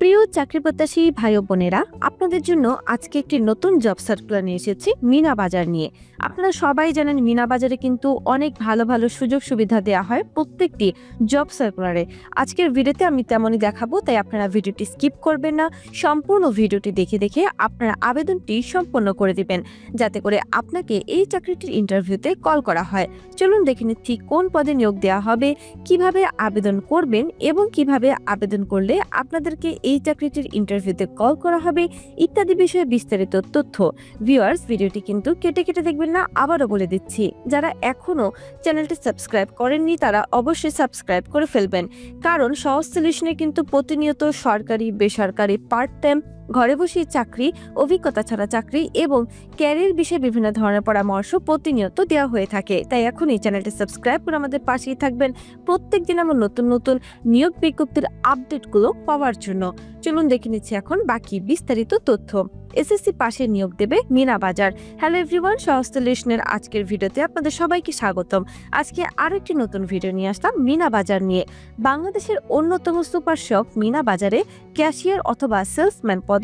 প্রিয় চাকরি প্রত্যাশী ভাই বোনেরা, আপনাদের জন্য আজকে একটি নতুন জব সার্কুলার নিয়ে এসেছি মিনা বাজার নিয়ে। আপনারা সবাই জানেন মিনা বাজারে কিন্তু অনেক ভালো ভালো সুযোগ সুবিধা দেওয়া হয় প্রত্যেকটি জব সার্কুলারে আজকের ভিডিওতে আমি তেমনই দেখাবো, তাই আপনারা ভিডিওটি স্কিপ করবেন না। সম্পূর্ণ ভিডিওটি দেখে দেখে আপনারা আবেদনটি সম্পন্ন করে দিবেন, যাতে করে আপনাকে এই চাকরিটির ইন্টারভিউতে কল করা হয়। চলুন দেখে নিচ্ছি কোন পদে নিয়োগ দেওয়া হবে, কীভাবে আবেদন করবেন এবং কীভাবে আবেদন করলে আপনাদেরকে এই চাকরিটির ইন্টারভিউতে কল করা হবে ইত্যাদি বিষয়ে বিস্তারিত তথ্য। ভিউয়ার্স ভিডিওটি কিন্তু কেটে কেটে দেখবেন না, আবারও বলে দিচ্ছি, যারা এখনও চ্যানেলটি সাবস্ক্রাইব করেননি, তারা অবশ্যই সাবস্ক্রাইব করে ফেলবেন। কারণ সহজ সলিউশনে কিন্তু প্রতিনিয়ত সরকারি, বেসরকারি পার্ট টাইম ঘরে বসে চাকরি, অভিজ্ঞতা ছাড়া চাকরি এবং ক্যারিয়ার বিষয়ে বিভিন্ন ধরনের পরামর্শ প্রতিনিয়ত দেওয়া হয়ে থাকে। তাই এখন এই চ্যানেলটি সাবস্ক্রাইব করে আমাদের পাশেই থাকবেন। প্রত্যেক দিন আমার নতুন নতুন নিয়োগ বিজ্ঞপ্তির আপডেটগুলো পাওয়ার জন্য। চলুন দেখে নিচ্ছি এখন বাকি বিস্তারিত তথ্য। এসএসসি পাশে নিয়োগ দেবে মিনা বাজার। হ্যালো এভরিওয়ান সহস্তলেশনের আজকের ভিডিওতে আপনাদের সবাইকে স্বাগতম। আজকে আরও একটি নতুন ভিডিও নিয়ে আসলাম মিনা বাজার নিয়ে। বাংলাদেশের অন্যতম সুপার শপ মিনা বাজারে ক্যাশিয়ার অথবা সেলসম্যান পদে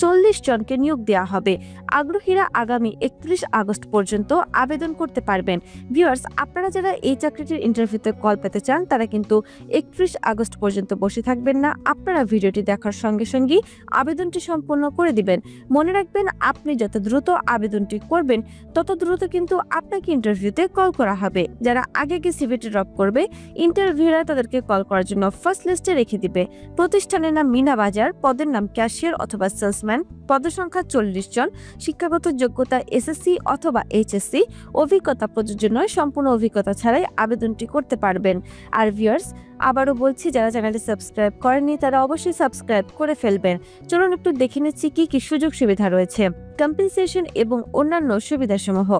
চল্লিশ জনকে নিয়োগ দেওয়া হবে। আগ্রহীরা আগামী একত্রিশ আগস্ট পর্যন্ত আবেদন করতে পারবেন। ভিউয়ার্স, আপনারা যারা এই চাকরিটির ইন্টারভিউতে কল পেতে চান, তারা কিন্তু একত্রিশ আগস্ট পর্যন্ত বসে থাকবেন না। আপনারা ভিডিওটি দেখার সঙ্গে সঙ্গেই আবেদনটি সম্পন্ন করে দিবেন। মনে রাখবেন, আপনি যত দ্রুত আবেদনটি করবেন, তত দ্রুত কিন্তু আপনাকে ইন্টারভিউতে কল করা হবে। যারা আগে গিয়ে সিভিটি ড্রপ করবে ইন্টারভিউরা তাদেরকে কল করার জন্য ফার্স্ট লিস্টে রেখে দিবে। প্রতিষ্ঠানের নাম মিনা বাজার, পদের নাম ক্যাশিয়ার অথবা সেলসম্যান পদসংখ্যা চল্লিশ জন, শিক্ষাগত যোগ্যতা এসএসসি অথবা এইচএসসি অভিজ্ঞতা প্রযোজ্য নয়, সম্পূর্ণ অভিজ্ঞতা ছাড়াই আবেদনটি করতে পারবেন। আর ভিউয়ার্স আবারও বলছি, যারা চ্যানেলটি সাবস্ক্রাইব করেননি, তারা অবশ্যই সাবস্ক্রাইব করে ফেলবেন। চলুন একটু দেখে নিচ্ছি কি কি সুযোগ সুবিধা রয়েছে। কম্পেনসেশন এবং অন্যান্য সুবিধাসমূহ।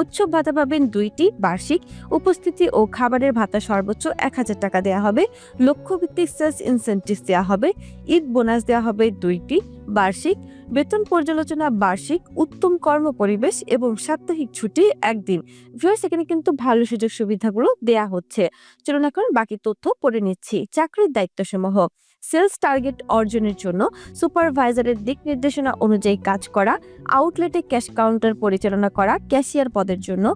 উৎসব ভাতা পাবেন দুইটি, বার্ষিক। উপস্থিতি ও খাবারের ভাতা সর্বোচ্চ এক হাজার টাকা দেওয়া হবে। লক্ষ্যভিত্তিক সেলস ইনসেন্টিভ দেওয়া হবে। ঈদ বোনাস দেওয়া হবে দুইটি, বার্ষিক। বেতন পর্যালোচনা বার্ষিক, উত্তম কর্ম পরিবেশ এবং সাপ্তাহিক ছুটি একদিন। ভিউয়ার্স এখানে কিন্তু ভালো সুযোগ সুবিধাগুলো দেয়া হচ্ছে। চলুন এখন বাকি তথ্য পড়ে নিচ্ছি। চাকরির দায়িত্বসমূহ। সেলস টার্গেট অর্জনের জন্য সুপারভাইজারের দিক নির্দেশনা অনুযায়ী কাজ করা আউটলেটে ক্যাশ কাউন্টার পরিচালনা করা ক্যাশিয়ার পদের জন্য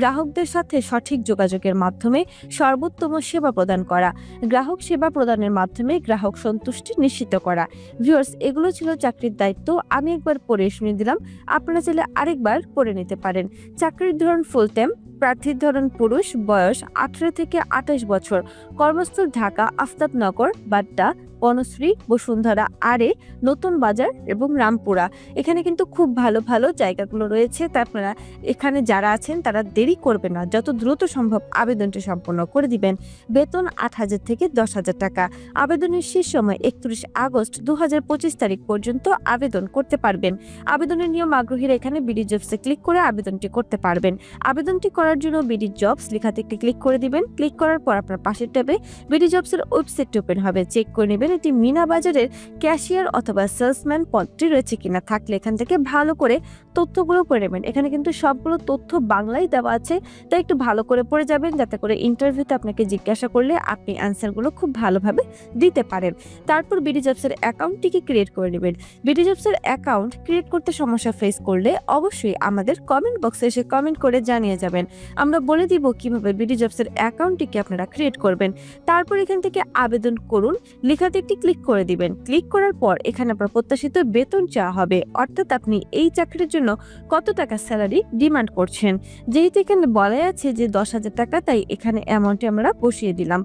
গ্রাহকদের সাথে সঠিক যোগাযোগের মাধ্যমে সর্বোত্তম সেবা প্রদান করা, গ্রাহক সেবা প্রদানের মাধ্যমে গ্রাহক সন্তুষ্টি নিশ্চিত করা। ভিউয়ার্স এগুলো ছিল চাকরির দায়িত্ব আমি একবার পড়ে শুনে দিলাম, আপনারা চাইলে আরেকবার পড়ে নিতে পারেন। চাকরির ধরন ফুল টাইম প্রার্থীর ধরন পুরুষ, বয়স আঠারো থেকে আঠাশ বছর। কর্মস্থল ঢাকা, আফতাবনগর, বাড্ডা। বনশ্রী, বসুন্ধরা, আরে, নতুন বাজার এবং রামপুরা। এখানে কিন্তু খুব ভালো ভালো জায়গাগুলো রয়েছে। তা আপনারা এখানে যারা আছেন, তারা দেরি করবে না। যত দ্রুত সম্ভব আবেদনটি সম্পন্ন করে দিবেন। বেতন আট হাজার থেকে দশ হাজার টাকা। আবেদনের শেষ সময় একত্রিশ আগস্ট দু হাজার পঁচিশ তারিখ পর্যন্ত আবেদন করতে পারবেন। আবেদনের নিয়ম আগ্রহীরা এখানে বিডি জবসে ক্লিক করে আবেদনটি করতে পারবেন। আবেদনটি করার জন্য বিডি জবস লেখাতে ক্লিক করে দিবেন। ক্লিক করার পর আপনার পাশের ট্যাবে বিডি জবসের ওয়েবসাইটটি ওপেন হবে। চেক করে নেবেন এটি মিনা বাজারের ক্যাশিয়ার অথবা সেলসম্যান পদটি রয়েছে কিনা থাকলে এখান থেকে ভালো করে তথ্যগুলো পড়ে নেবেন। এখানে কিন্তু সবগুলো তথ্য বাংলায় দেওয়া আছে, তাই একটু ভালো করে পড়ে যাবেন যাতে করে ইন্টারভিউতে আপনাকে জিজ্ঞাসা করলে আপনি অ্যান্সারগুলো খুব ভালোভাবে দিতে পারেন। তারপর বিডি জবসের অ্যাকাউন্টটিকে ক্রিয়েট করে নেবেন। বিডি জবসের অ্যাকাউন্ট ক্রিয়েট করতে সমস্যা ফেস করলে অবশ্যই আমাদের কমেন্ট বক্সে এসে কমেন্ট করে জানিয়ে যাবেন। আমরা বলে দিব কীভাবে বিডি জবসের অ্যাকাউন্টটিকে আপনারা ক্রিয়েট করবেন। তারপর এখান থেকে আবেদন করুন। লেখাতে একটি ক্লিক করে দিবেন। ক্লিক করার পর এখানে আপনার প্রত্যাশিত বেতন চাওয়া হবে। অর্থাৎ আপনি এই চাকরির জন্য কত টাকা স্যালারি ডিমান্ড করছেন? যেহেতু এখানে বলাই আছে যে দশ হাজার টাকা, তাই এখানে অ্যামাউন্টে আমরা বসিয়ে দিলাম।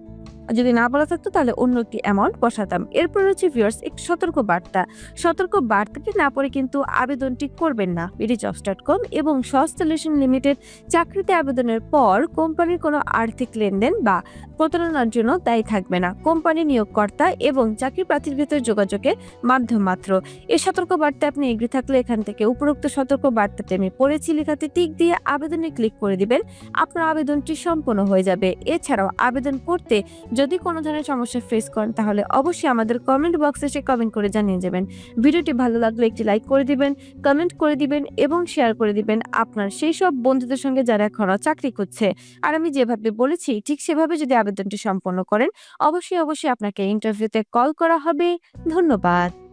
আর যদি না বলা থাকতো, তাহলে অন্য একটি অ্যামাউন্ট বসাতাম। এরপর হচ্ছে ভিউয়ার্স একটি সতর্ক বার্তা সতর্ক বার্তাটি না পড়ে কিন্তু আবেদনটি করবেন না। বিডি জবস ডট কম এবং সস্টেলেশন লিমিটেড চাকরিতে আবেদনের পর কোম্পানির কোনো আর্থিক লেনদেন বা প্রতারণার জন্য দায়ী থাকবে না। কোম্পানি নিয়োগকর্তা এবং চাকরি প্রার্থীর ভিতরে যোগাযোগের মাধ্যম মাত্র। এই সতর্ক বার্তা আপনি এগ্রি থাকলে এখান থেকে উপরোক্ত সতর্ক বার্তাটি আমি পড়েছি। লেখাতে টিক দিয়ে আবেদনে ক্লিক করে দিবেন। আপনার আবেদনটি সম্পন্ন হয়ে যাবে। এছাড়াও আবেদন করতে যদি কোনো ধরনের সমস্যা ফেস করেন, তাহলে অবশ্যই আমাদের কমেন্ট বক্সে সে কমেন্ট করে জানিয়ে যাবেন ভিডিওটি ভালো লাগলে একটি লাইক করে দিবেন কমেন্ট করে দিবেন এবং শেয়ার করে দিবেন আপনার সেই সব বন্ধুদের সঙ্গে যারা এখনও চাকরি করছে। আর আমি যেভাবে বলেছি, ঠিক সেভাবে যদি আবেদনটি সম্পন্ন করেন, অবশ্যই অবশ্যই আপনাকে ইন্টারভিউতে কল করা হবে। ধন্যবাদ।